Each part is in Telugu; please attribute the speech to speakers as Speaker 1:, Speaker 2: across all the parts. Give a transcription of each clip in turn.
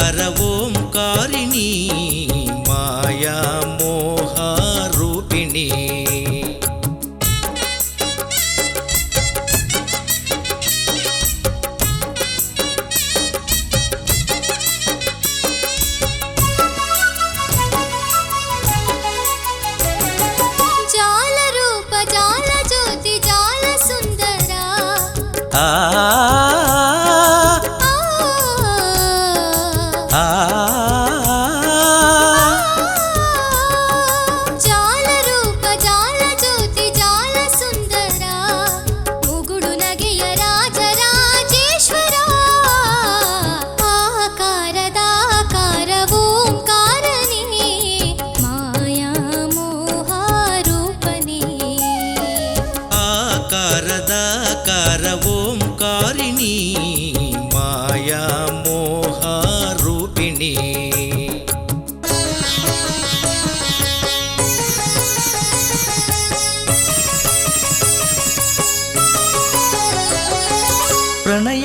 Speaker 1: ఆకారదాకార ఓంకారిణి మాయా మోహ రూపిణి
Speaker 2: జాల రూప జాల జ్యోతి జాల సుందరా
Speaker 1: ఆ
Speaker 2: ఆ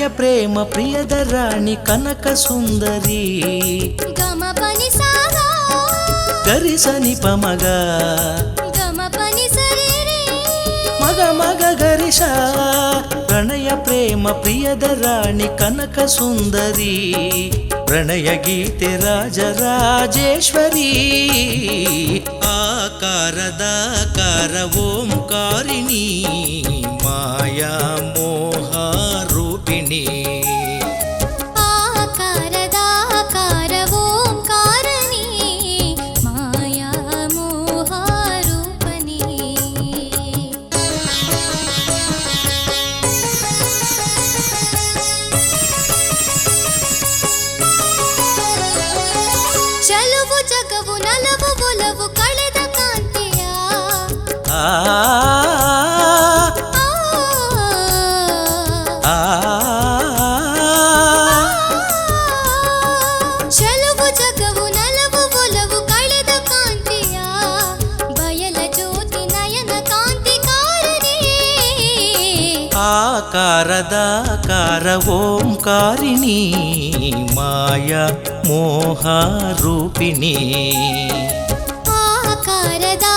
Speaker 1: ప్రేమ ప్రియదరాణి కనక సుందరి. గరిసని పమగ. మగ మగ గరిష ప్రణయ ప్రేమ ప్రియదరాణి కనక సుందరి. ప్రణయ గీತೆ ರಾಜರಾಜೇಶ್ವರಿ
Speaker 2: ಆಕಾರದ ಆಕಾರ ఓంకారిణీ. చలువు జగవు నలవు బొలవు కಳೆದ
Speaker 1: కాంతియా. ఆకారదాకార ఓంకారిణి మాయ మోహారూపిణి
Speaker 2: ఆకారదా